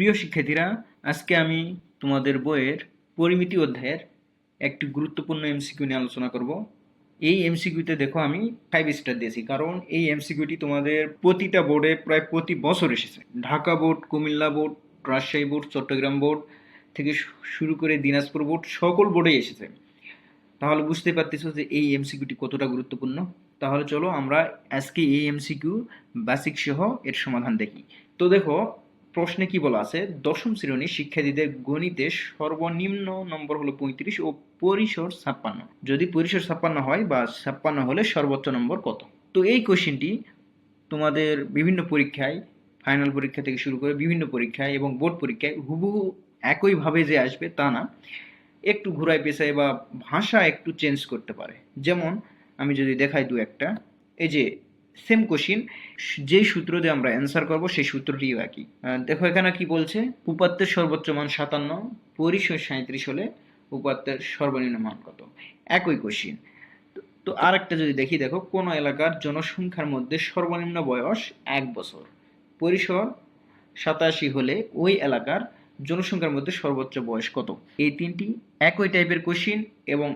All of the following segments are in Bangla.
প্রিয় শিক্ষার্থীরা, আজকে আমি তোমাদের বইয়ের পরিমিতি অধ্যায়ের একটি গুরুত্বপূর্ণ এমসিকিউ নিয়ে আলোচনা করব। এই এমসিকিউতে দেখো আমি ফাইভ স্টার দিয়েছি, কারণ এই এমসিকিউটি তোমাদের প্রতিটা বোর্ডে প্রায় প্রতি বছর এসেছে। Dhaka board Comilla board Rajshahi board Chittagong board থেকে শুরু করে দিনাজপুর বোর্ড সকল বোর্ডেই এসেছে। তাহলে বুঝতে পারতেছো যে এই এমসিকিউটি কতটা গুরুত্বপূর্ণ। তাহলে চলো আমরা আজকে এই এমসিকিউ বাসিক সহ এর সমাধান দেখি। তো দেখো প্রশ্নে কি বলা আছে? দশম শ্রেণির শিক্ষার্থীদের গণিতে সর্বনিম্ন নম্বর হলো পঁয়ত্রিশ ও পরিসর ছাপ্পান্ন। যদি পরিসর ছাপ্পান্ন হয় বা ছাপ্পান্ন হলে সর্বোচ্চ নম্বর কত? তো এই কোশ্চেনটি তোমাদের বিভিন্ন পরীক্ষায় ফাইনাল পরীক্ষা থেকে শুরু করে বিভিন্ন পরীক্ষায় এবং বোর্ড পরীক্ষায় হুবহু একইভাবে যে আসবে তা না, একটু ঘুরায় পেশায় বা ভাষা একটু চেঞ্জ করতে পারে। যেমন আমি যদি দেখাই দু একটা, এই যে সেম কোশ্চিন যেই সূত্র দিয়ে আমরা অ্যান্সার করব, সেই সূত্রটিও একই। দেখো এখানে কি বলছে? উপাত্তের সর্বোচ্চ মান সাতান্ন, পরিসর সাঁত্রিশ হলে উপাত্তের সর্বনিম্ন মান কত? একই কোশ্চিন তো আরেকটা যদি দেখি, দেখো, কোন এলাকার জনসংখ্যার মধ্যে সর্বনিম্ন বয়স এক বছর। পরিসর সাতাশি হলে ওই এলাকার জনসংখ্যার মধ্যে সর্বোচ্চ বয়স কত? এই তিনটি একই টাইপের কোশ্চিন এবং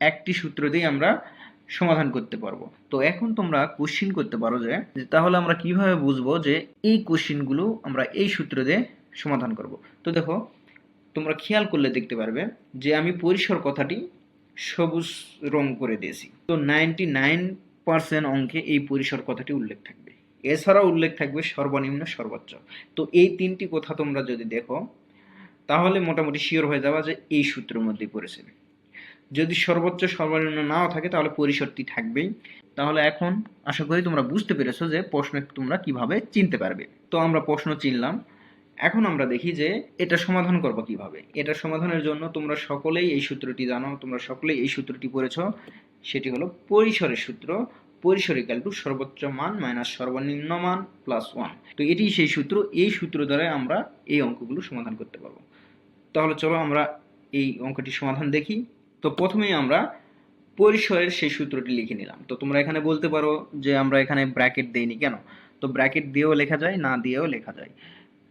একটি সূত্র দিয়ে আমরা সমাধান করতে পারব। তো এখন তোমরা কোশ্চিন করতে পারো যে তাহলে আমরা কীভাবে বুঝব যে এই কোশ্চিনগুলো আমরা এই সূত্র দিয়ে সমাধান করব? তো দেখো, তোমরা খেয়াল করলে দেখতে পারবে যে আমি পরিসর কথাটি সবুজ রং করে দিয়েছি। তো নাইনটি নাইন পার্সেন্ট অঙ্কে এই পরিসর কথাটি উল্লেখ থাকবে। এছাড়াও উল্লেখ থাকবে সর্বনিম্ন সর্বোচ্চ। তো এই তিনটি কথা তোমরা যদি দেখো, তাহলে মোটামুটি শিওর হয়ে যাবা যে এই সূত্রের মধ্যেই পড়েছে। যদি সর্বোচ্চ সর্বনিম্ন নাও থাকে, তাহলে পরিসরটি থাকবেই। তাহলে এখন আশা করি তোমরা বুঝতে পেরেছ যে প্রশ্ন তোমরা কীভাবে চিনতে পারবে। তো আমরা প্রশ্ন চিনলাম। এখন আমরা দেখি যে এটা সমাধান করব কীভাবে। এটা সমাধানের জন্য তোমরা সকলেই এই সূত্রটি জানো, তোমরা সকলেই এই সূত্রটি পড়েছো। সেটি হলো পরিসরের সূত্র। পরিসর ইকাল টু সর্বোচ্চ মান মাইনাস সর্বনিম্ন মান প্লাস ওয়ান তো এটি সেই সূত্র। এই সূত্র দ্বারা আমরা এই অঙ্কগুলো সমাধান করতে পারব। তাহলে চলো আমরা এই অঙ্কটি সমাধান দেখি। তো প্রথমেই আমরা পরিসরের সেই সূত্রটি লিখে নিলাম। তো তোমরা এখানে বলতে পারো যে আমরা এখানে ব্র্যাকেট দেইনি কেন? তো ব্র্যাকেট দিয়েও লেখা যায়, না দিয়েও লেখা যায়।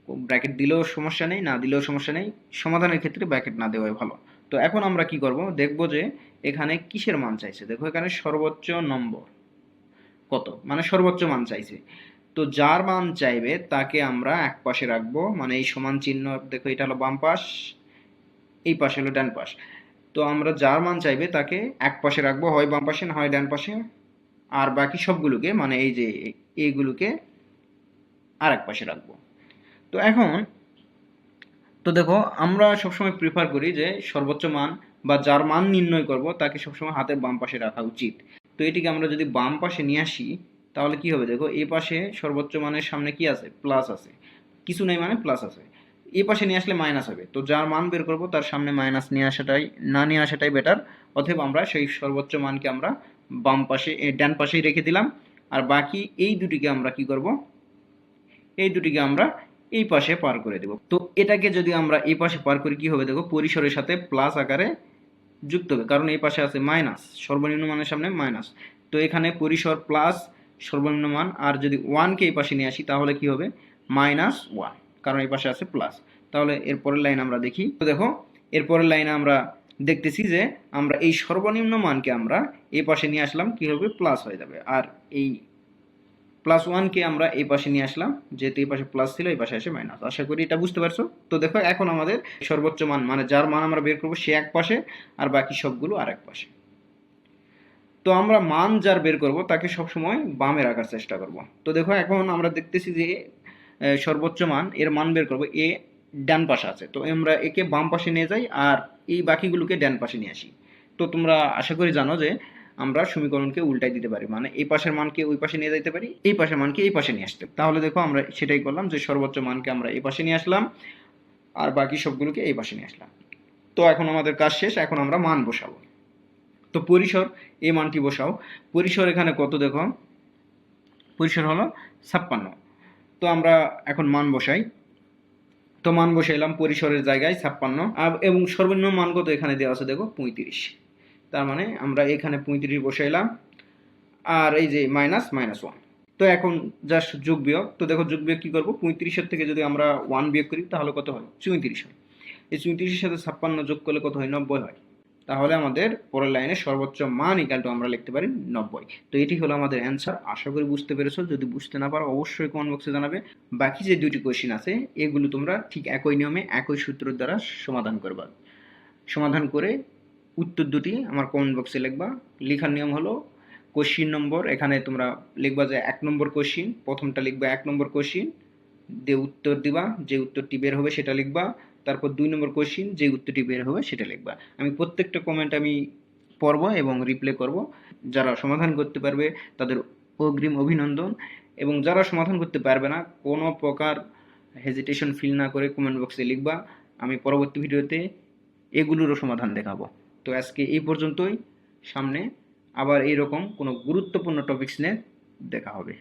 ব্র্যাকেট দিলেও সমস্যা নেই, না দিলেও সমস্যা নেই। সমাধানের ক্ষেত্রে ব্র্যাকেট না দেওয়াই ভালো। তো এখন আমরা কি করব? দেখব যে এখানে কিসের মান চাইছে? দেখো এখানে সর্বোচ্চ নম্বর। কত? মানে সর্বোচ্চ মান চাইছে। তো যার মান চাইবে তাকে আমরা এক পাশে রাখব। মানে এই সমান চিহ্ন, দেখো এটা হলো বাম পাশ, এই পাশে হলো ডান পাশ। তো আমরা যার মান চাইবে তাকে এক পাশে রাখব, হয় বাম পাশে না, হয় ডান পাশে। আর বাকি সবগুলোকে মানে এই যে এইগুলোকে আর এক পাশে রাখব। তো এখন, তো দেখো, আমরা সবসময় প্রিফার করি যে সর্বোচ্চ মান বা যার মান নির্ণয় করব, তাকে সবসময় হাতের বাম পাশে রাখা উচিত। তো এটিকে আমরা যদি বাম পাশে নিয়ে আসি, তাহলে কি হবে? দেখো এই পাশে সর্বোচ্চ মানের সামনে কি আছে? প্লাস আছে। কিছু নেই মানে প্লাস আছে। এই পাশে নিয়ে আসলে মাইনাস হবে। তো যার মান বের করব, তার সামনে মাইনাস নিয়ে আসাটাই, না নিয়ে আসাটাই বেটার অথবা আমরা সেই সর্বোচ্চ মানকে আমরা বাম পাশে ডান পাশেই রেখে দিলাম। আর বাকি এই দুটিকে আমরা কি করব? এই দুটিকে আমরা এই পাশে পার করে দেব। তো এটাকে যদি আমরা এই পাশে পার করি, কি হবে দেখো? পরিসরের সাথে প্লাস আকারে যুক্ত হবে। কারণ এই পাশে আছে মাইনাস সর্বনিম্ন মানের সামনে মাইনাস তো এখানে পরিসর প্লাস সর্বনিম্ন মান। আর যদি ওয়ানকে এই পাশে নিয়ে আসি, তাহলে কি হবে? মাইনাস ওয়ান কারণ এই পাশে আছে প্লাস তাহলে এরপরের লাইন আমরা দেখি। তো দেখো এরপরের লাইনে আমরা দেখতেছি যে আমরা এই সর্বনিম্ন মানকে আমরা এই পাশে নিয়ে আসলাম, কি হবে? প্লাস হয়ে যাবে। আর এই প্লাস ওয়ানকে আমরা এই পাশে নিয়ে আসলাম, যেহেতু এই পাশে প্লাস ছিল, এই পাশে আসে মাইনাস আশা করি এটা বুঝতে পারছ? তো দেখো, এখন আমাদের সর্বোচ্চ মান মানে যার মান আমরা বের করব, সে এক পাশে, আর বাকি সবগুলো আর এক পাশে। তো আমরা মান যার বের করব, তাকে সবসময় বামে রাখার চেষ্টা করব। তো দেখো, এখন আমরা দেখতেছি যে সর্বোচ্চ মান, এর মান বের করব। এ ডান পাশে আছে। তো আমরা একে বাম পাশে নিয়ে যাই আর এই বাকিগুলোকে ডান পাশে নিয়ে আসি। তো তোমরা আশা করি জানো যে আমরা সমীকরণকে উল্টাই দিতে পারি। মানে এই পাশের মানকে ওই পাশে নিয়ে যেতে পারি, এই পাশের মানকে এই পাশে নিয়ে আসতে। তাহলে দেখো আমরা সেটাই করলাম যে সর্বোচ্চ মানকে আমরা এই পাশে নিয়ে আসলাম আর বাকি সবগুলোকে এই পাশে নিয়ে আসলাম। তো এখন আমাদের কাজ শেষ, এখন আমরা মান বসাবো। তো পরিসর, এই মানটি বসাও। পরিসর এখানে কত দেখো? পরিসর হলো ছাপ্পান্ন। তো আমরা এখন মান বসাই। তো মান বসাইলাম পরিসরের জায়গায় ছাপ্পান্ন। এবং সর্বনিম্ন মান কত এখানে দেওয়া আছে দেখো? পঁয়ত্রিশ। তার মানে আমরা এখানে পঁয়ত্রিশ বসাইলাম। আর এই যে মাইনাস মাইনাস ওয়ান তো এখন জাস্ট যোগ বিয়োগ। তো দেখো যোগ বিয়োগ কী করব? পঁয়ত্রিশের থেকে যদি আমরা ওয়ান বিয়োগ করি, তাহলে কত হয়? চৌত্রিশ হয়। এই চৌত্রিশের সাথে ছাপ্পান্ন যোগ করলে কত হয়? নব্বই হয়। তাহলে আমাদের পরের লাইনে সর্বোচ্চ মান ইকাল টু আমরা লিখতে পারি নব্বই। তো এটি হলো আমাদের অ্যান্সার আশা করি বুঝতে পেরেছ। যদি বুঝতে না পারো, অবশ্যই কমেন্ট বক্সে জানাবে। বাকি যে দুটি কোয়েশ্চেন আছে, এগুলো তোমরা ঠিক একই নিয়মে, একই সূত্রের দ্বারা সমাধান করবা। সমাধান করে উত্তর দুটি আমার কমেন্ট বক্সে লিখবা। লেখার নিয়ম হলো কোশ্চিন নম্বর এখানে তোমরা লিখবা যে এক নম্বর কোশ্চিন প্রথমটা লিখবা এক নম্বর কোশ্চিন দিয়ে উত্তর দিবা, যে উত্তরটি বের হবে সেটা লিখবা। তারপর দুই নম্বর কোশ্চিন যে উত্তরটি বের হবে সেটা লিখবা। আমি প্রত্যেকটা কমেন্ট আমি পড়ব এবং রিপ্লে করব। যারা সমাধান করতে পারবে তাদের অগ্রিম অভিনন্দন। এবং যারা সমাধান করতে পারবে না, কোনো প্রকার হেজিটেশন ফিল না করে কমেন্ট বক্সে লিখবা। আমি পরবর্তী ভিডিওতে এগুলোরও সমাধান দেখাবো। তো আজকে এই পর্যন্তই। সামনে আবার এইরকম কোনো গুরুত্বপূর্ণ টপিকস নিয়ে দেখা হবে।